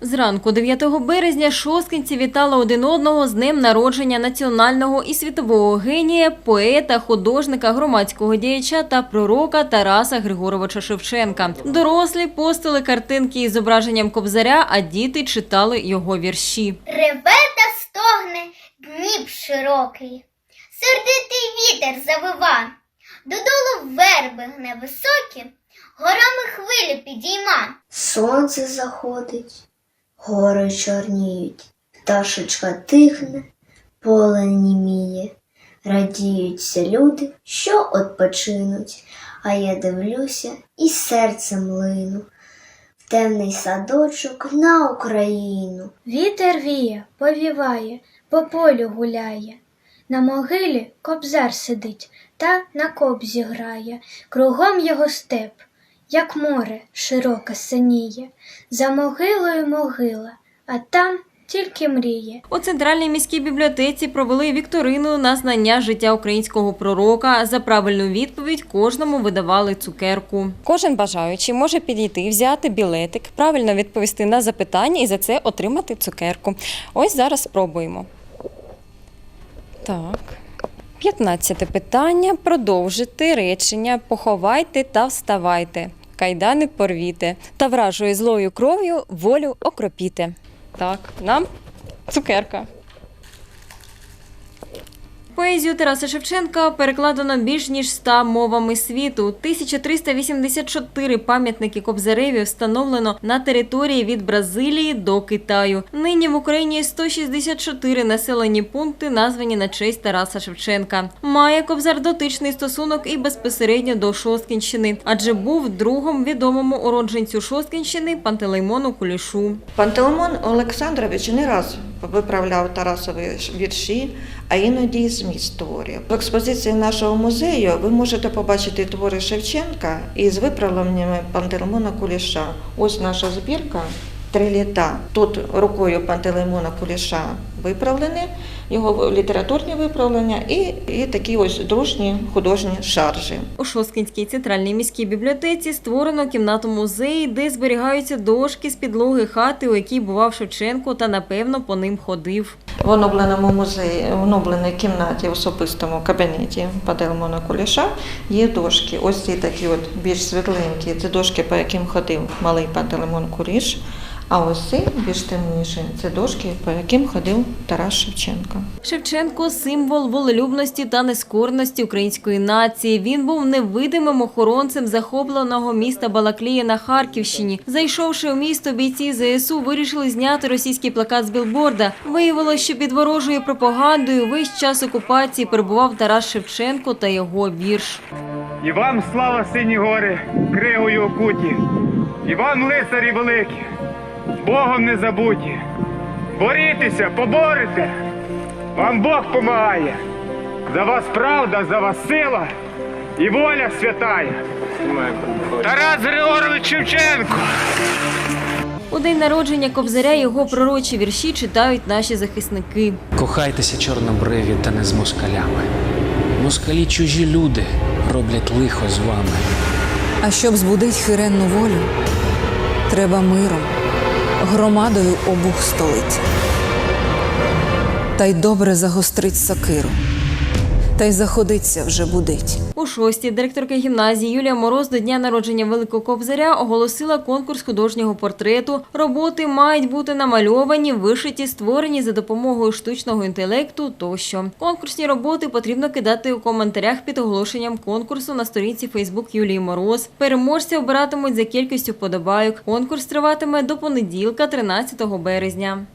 Зранку 9 березня шосткинці вітали один одного з днем народження національного і світового генія, поета, художника, громадського діяча та пророка Тараса Григоровича Шевченка. Дорослі постили картинки із зображенням кобзаря, а діти читали його вірші. Реве та стогне Дніп широкий, сердитий вітер завива, додолу верби гне високі, горами хвилі підійма. Сонце заходить, гори чорніють, пташечка тихне, поле німіє. Радіються люди, що отпочинуть, а я дивлюся і серцем лину в темний садочок на Україну. Вітер віє, повіває, по полю гуляє. На могилі кобзар сидить та на кобзі грає, кругом його степ, як море широке синіє, за могилою могила, а там тільки мріє. У центральній міській бібліотеці провели вікторину на знання життя українського пророка. За правильну відповідь кожному видавали цукерку. Кожен бажаючий може підійти, взяти білетик, правильно відповісти на запитання і за це отримати цукерку. Ось зараз спробуємо. Так. 15 питання. Продовжити речення поховайте та вставайте. Кайдани порвіте та вражою злою кров'ю волю окропіте. Так, нам цукерка. Поезію Тараса Шевченка перекладено більш ніж 100 мовами світу. 1384 пам'ятники Кобзареві встановлено на території від Бразилії до Китаю. Нині в Україні 164 населені пункти, названі на честь Тараса Шевченка. Має Кобзар дотичний стосунок і безпосередньо до Шосткінщини, адже був другом відомому уродженцю Шосткінщини Пантелеймону Кулішу. Пантелеймон Олександрович не раз виправляв Тарасові вірші, а іноді і зміст творів. В експозиції нашого музею ви можете побачити твори Шевченка із виправленнями Пантелеймона Куліша. Ось наша збірка. Три літа. Тут рукою Пантелеймона Куліша виправлені, його літературні виправлення і, і такі ось дружні художні шаржі. У Шосткінській центральній міській бібліотеці створено кімнату музеї, де зберігаються дошки з підлоги хати, у якій бував Шевченко та напевно по ним ходив. В оновленому музеї, в оновленій кімнаті в особистому кабінеті Пантелеймона Куліша є дошки. Ось ці такі от більш світленькі. Це дошки, по яким ходив малий Пантелеймон Куліш. А ось ці більш темніші. Це дошки, по яким ходив Тарас Шевченко. Шевченко символ волелюбності та нескорності української нації. Він був невидимим охоронцем захопленого міста Балаклія на Харківщині. Зайшовши у місто, бійці ЗСУ вирішили зняти російський плакат з білборда. Виявилось, що під ворожою пропагандою весь час окупації перебував Тарас Шевченко та його вірш. І вам слава сині гори, кригою окуті, і вам лицарі великі, Богом не забуті. Борітеся, поборете, вам Бог помагає. За вас правда, за вас сила і воля святая. Тарас Григорович Шевченко! У день народження Кобзаря його пророчі вірші читають наші захисники. Кохайтеся чорнобриві та не з москалями. Москалі чужі люди роблять лихо з вами. А щоб збудить хиренну волю, треба миром, громадою обух столиць. Та й добре загострить сокиру, та й заходиться вже будить. У шостій директорка гімназії Юлія Мороз до дня народження Великого Кобзаря оголосила конкурс художнього портрету. Роботи мають бути намальовані, вишиті, створені за допомогою штучного інтелекту тощо. Конкурсні роботи потрібно кидати у коментарях під оголошенням конкурсу на сторінці Фейсбук Юлії Мороз. Переможця обиратимуть за кількістю вподобайок. Конкурс триватиме до понеділка, 13 березня.